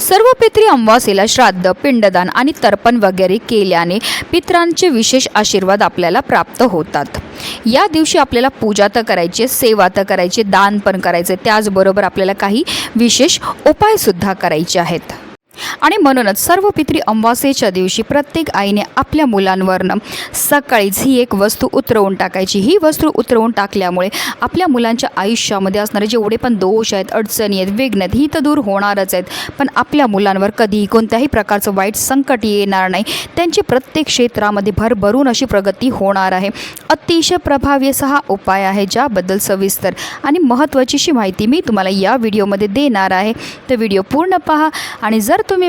सर्व पित्री अमावासेला श्राद्ध पिंडदान आणि तर्पण वगैरे केल्याने पित्रांचे विशेष आशीर्वाद आपल्याला प्राप्त होतात. या दिवशी आपल्याला पूजा तर करायची सेवा तर करायची दान पण करायचे त्याचबरोबर आपल्याला काही विशेष उपायसुद्धा करायचे आहेत. आणि म्हणूनच सर्व पित्री अमावास्येच्या दिवशी प्रत्येक आईने आपल्या मुलांवरनं सकाळीच ही एक वस्तू उतरवून टाकायची. ही वस्तू उतरवून टाकल्यामुळे आपल्या मुलांच्या आयुष्यामध्ये असणारे जेवढे पण दोष आहेत अडचणी आहेत विघ्न आहेत ही तर दूर होणारच आहेत. पण आपल्या मुलांवर कधीही कोणत्याही प्रकारचं वाईट संकट येणार नाही. त्यांची प्रत्येक क्षेत्रामध्ये भरभरून अशी प्रगती होणार आहे. अतिशय प्रभावी असा हा उपाय आहे ज्याबद्दल सविस्तर आणि महत्त्वाचीशी माहिती मी तुम्हाला या व्हिडिओमध्ये देणार आहे. तर व्हिडिओ पूर्ण पहा आणि जर तुम्ही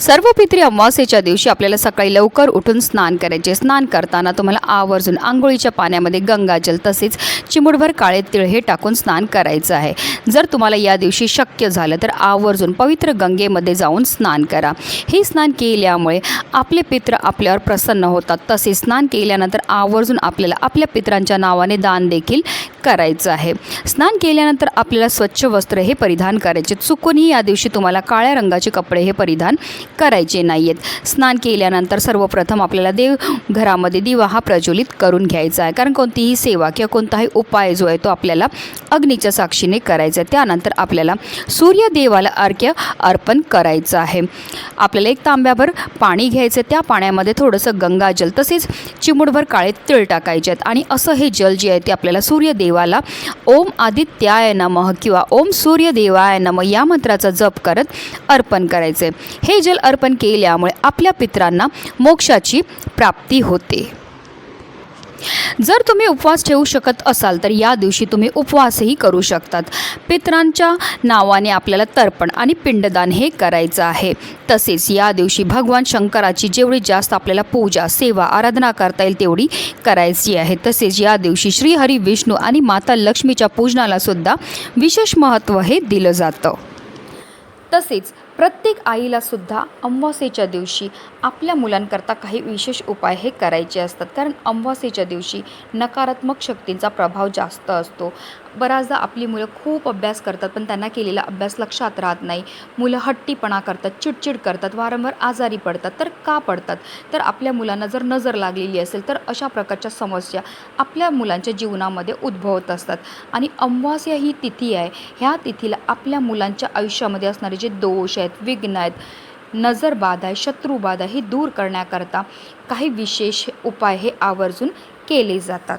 सर्व पित्री अमावास्येच्या दिवशी आपल्याला सकाळी लवकर उठून स्नान करायचे. स्नान करताना तुम्हाला आवर्जून आंघोळीच्या पाण्यामध्ये गंगाजल तसेच चिमुडभर काळे तिळ हे टाकून स्नान करायचं आहे. जर तुम्हाला या दिवशी शक्य झालं तर आवर्जून पवित्र गंगेमध्ये जाऊन स्नान करा. हे स्नान केल्यामुळे आपले पित्र आपल्यावर प्रसन्न होतात. तसे स्नान केल्यानंतर आवर्जून आपल्याला आपल्या पित्रांच्या नावाने दान देखील करायचं आहे. स्नान केल्यानंतर आपल्याला स्वच्छ वस्त्र हे परिधान करायचे. चुकूनही या दिवशी तुम्हाला काळ्या रंगाचे कपडे हे परिधान करायचे नाही आहेत स्नान केल्यानंतर सर्वप्रथम आपल्याला देव घरामध्ये दिवा हा प्रज्वलित करून घ्यायचा आहे. कारण कोणतीही सेवा किंवा कोणताही उपाय जो आहे तो आपल्याला अग्नीच्या साक्षीने करायचा आहे. त्यानंतर आपल्याला सूर्यदेवाला अर्घ्य अर्पण करायचं आहे. आपल्याला एक तांब्याभर पाणी घ्यायचं त्या पाण्यामध्ये थोडंसं गंगाजल तसेच चिमुडभर काळे तिळ टाकायचे आहेत. आणि असं हे जल जे आहे ते आपल्याला सूर्यदेवाला ओम आदित्याय नमः किंवा ओम सूर्यदेवाय नमः या मंत्राचा जप करत अर्पण करायचे हे जल अर्पण केल्यामुळे आपल्या पित्रांना मोक्षाची प्राप्ती होते. जर तुम्ही उपवास ठेवू शकत असाल तर या दिवशी तुम्ही उपवासही करू शकतात. पित्रांच्या नावाने आपल्याला तर्पण आणि पिंडदान हे करायचं आहे. तसेच या दिवशी भगवान शंकराची जेवढी जास्त आपल्याला पूजा सेवा आराधना करता येईल तेवढी करायची आहे. तसेच या दिवशी श्रीहरी विष्णू आणि माता लक्ष्मीच्या पूजनाला सुद्धा विशेष महत्त्व हे दिलं जातं. तसेच प्रत्येक आईला सुद्धा अमावास्येच्या दिवशी आपल्या मुलांकरता काही विशेष उपाय हे करायचे असतात. कारण अमावास्येच्या दिवशी नकारात्मक शक्तींचा प्रभाव जास्त असतो. बऱ्याचदा आपली मुलं खूप अभ्यास करतात पण त्यांना केलेला अभ्यास लक्षात राहत नाही. मुलं हट्टीपणा करतात चिडचिड करतात वारंवार आजारी पडतात तर का पडतात? तर आपल्या मुलांना जर नजर लागलेली असेल तर अशा प्रकारच्या समस्या आपल्या मुलांच्या जीवनामध्ये उद्भवत असतात. आणि अमावास्या ही तिथी आहे. ह्या तिथीला आपल्या मुलांच्या आयुष्यामध्ये असणारे जे दोष आहेत विघ्न आहेत. नजरबाध आहे शत्रुबाध आहे दूर करण्याकरता काही विशेष उपाय हे आवर्जून केले जातात.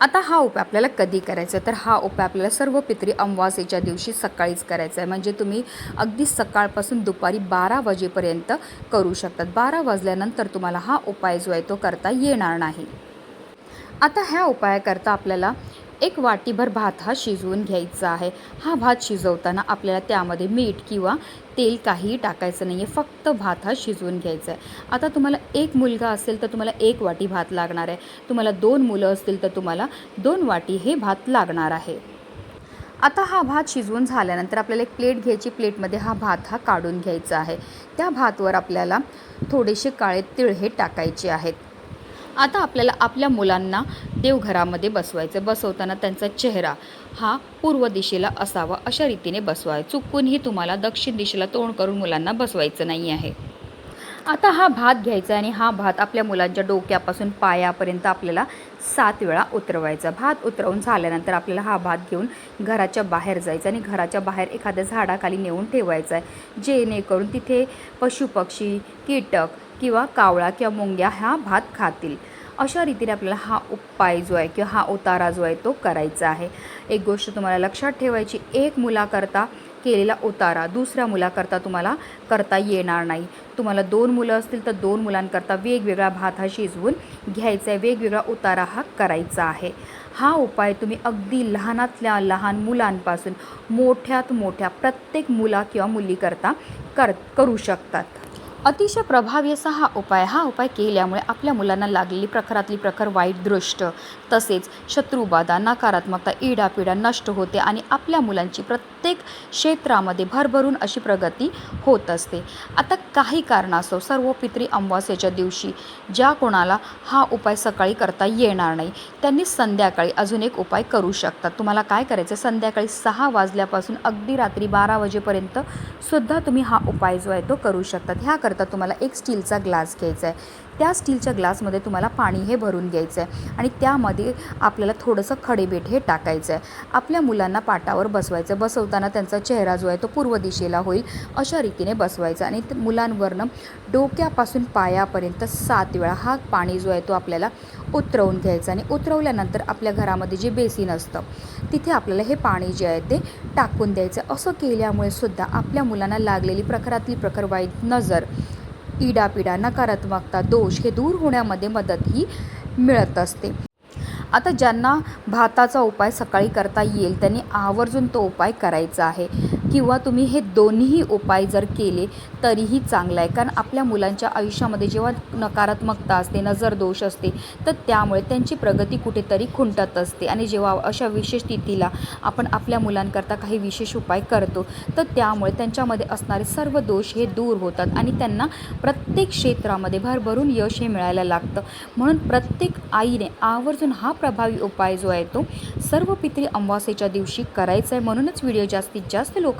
आता हा उपाय आपल्याला कधी करायचा आहे? तर हा उपाय आपल्याला सर्व पित्री अमावास्येच्या दिवशी सकाळीच करायचा आहे. म्हणजे तुम्ही अगदी सकाळपासून दुपारी बारा वाजेपर्यंत करू शकतात. बारा वाजल्यानंतर तुम्हाला हा उपाय जो आहे तो करता येणार नाही. आता ह्या उपायाकरता आपल्याला एक वाटीभर भात हा शिजवून घ्यायचा आहे. हा भात शिजवताना आपल्याला त्यामध्ये मीठ किंवा तेल काहीही टाकायचं नाही आहे फक्त भात हा शिजवून घ्यायचा आहे. आता तुम्हाला एक मुलगा असेल तर तुम्हाला एक वाटी भात लागणार आहे. तुम्हाला दोन मुलं असतील तर तुम्हाला दोन वाटी हे भात लागणार आहे. आता हा भात शिजवून झाल्यानंतर आपल्याला एक प्लेट घ्यायची. प्लेटमध्ये हा भात हा काढून घ्यायचा आहे. त्या भातवर आपल्याला थोडेसे काळे तिळ हे टाकायचे आहेत. आता आपल्याला आपल्या मुलांना देवघरामध्ये बसवायचं बसवताना त्यांचा चेहरा हा पूर्व दिशेला असावा अशा रीतीने बसवाय. चुकूनही तुम्हाला दक्षिण दिशेला तोंड करून मुलांना बसवायचं नाही आहे. आता हा भात घ्यायचा आणि हा भात आपल्या मुलांच्या डोक्यापासून पायापर्यंत आपल्याला सात वेळा उतरवायचा. भात उतरवून झाल्यानंतर आपल्याला हा भात घेऊन घराच्या बाहेर जायचा आणि घराच्या बाहेर एखाद्या झाडाखाली नेऊन ठेवायचा आहे. जेणेकरून तिथे पशुपक्षी कीटक किंवा कावळा किंवा मुंग्या हा भात खातील. अशा रीतीने आपल्याला हा उपाय जो आहे किंवा हा उतारा जो आहे तो करायचा आहे. एक गोष्ट तुम्हाला लक्षात ठेवायची एक मुलाकरता केलेला उतारा दुसऱ्या मुलाकरता तुम्हाला करता येणार नाही. तुम्हाला दोन मुलं असतील तर दोन मुलांकरता वेगवेगळा भात हा शिजवून घ्यायचा आहे. वेगवेगळा उतारा हा करायचा आहे. हा उपाय तुम्ही अगदी लहानातल्या लहान मुलांपासून मोठ्यात मोठ्या प्रत्येक मुला किंवा मुलीकरता कर करू शकतात. अतिशय प्रभावी असा हा उपाय हा उपाय केल्यामुळे आपल्या मुलांना लागलेली प्रखरातली प्रखर वाईट दृष्ट तसेच शत्रुबाधा नकारात्मकता इडापिडा नष्ट होते आणि आपल्या मुलांची प्रत्येक क्षेत्रामध्ये भरभरून अशी प्रगती होत असते. आता काही कारणास्तव सर्व पितरी अमावास्याच्या दिवशी ज्या कोणाला हा उपाय सकाळी करता येणार नाही त्यांनी संध्याकाळी अजून एक उपाय करू शकतात. तुम्हाला काय करायचं संध्याकाळी सहा वाजल्यापासून अगदी रात्री बारा वाजेपर्यंत सुद्धा तुम्ही हा उपाय जो आहे तो करू शकतात. ह्या करता तुम्हाला एक स्टीलचा ग्लास घ्यायचा आहे. त्या स्टीलच्या ग्लासमध्ये तुम्हाला पाणी हे भरून घ्यायचं आहे आणि त्यामध्ये आपल्याला थोडंसं खडेबीठ हे टाकायचं आहे. आपल्या मुलांना पाटावर बसवायचं बसवताना त्यांचा चेहरा जो आहे तो पूर्व दिशेला होईल अशा रीतीने बसवायचा आणि ते मुलांवरनं डोक्यापासून पायापर्यंत सात वेळा हा पाणी जो आहे तो आपल्याला उतरवून घ्यायचा आणि उतरवल्यानंतर आपल्या घरामध्ये जे बेसिन असतं तिथे आपल्याला हे पाणी जे आहे ते टाकून द्यायचं असं केल्यामुळे सुद्धा आपल्या मुलांना लागलेली प्रखरातली प्रखर वाईट नजर इडापिडा नकारात्मकता दोष हे दूर होण्यामध्ये मदत ही मिळत असते. आता ज्यांना भाताचा उपाय सकाळी करता येईल त्यांनी आवर्जून तो उपाय करायचा आहे. किंवा तुम्ही हे दोन्ही उपाय जर केले तरीही चांगलं आहे. कारण आपल्या मुलांच्या आयुष्यामध्ये जेव्हा नकारात्मकता असते नजर दोष असते तर त्यामुळे त्यांची प्रगती कुठेतरी खुंटत असते. आणि जेव्हा अशा विशेष तिथीला आपण आपल्या मुलांकरता काही विशेष उपाय करतो तर त्यामुळे त्यांच्यामध्ये असणारे सर्व दोष हे दूर होतात आणि त्यांना प्रत्येक क्षेत्रामध्ये भरभरून यश हे मिळायला लागतं. म्हणून प्रत्येक आईने आवर्जून हा प्रभावी उपाय जो आहे तो सर्व पितरी अमावास्येच्या दिवशी करायचा आहे. म्हणूनच व्हिडिओ जास्तीत जास्त लोक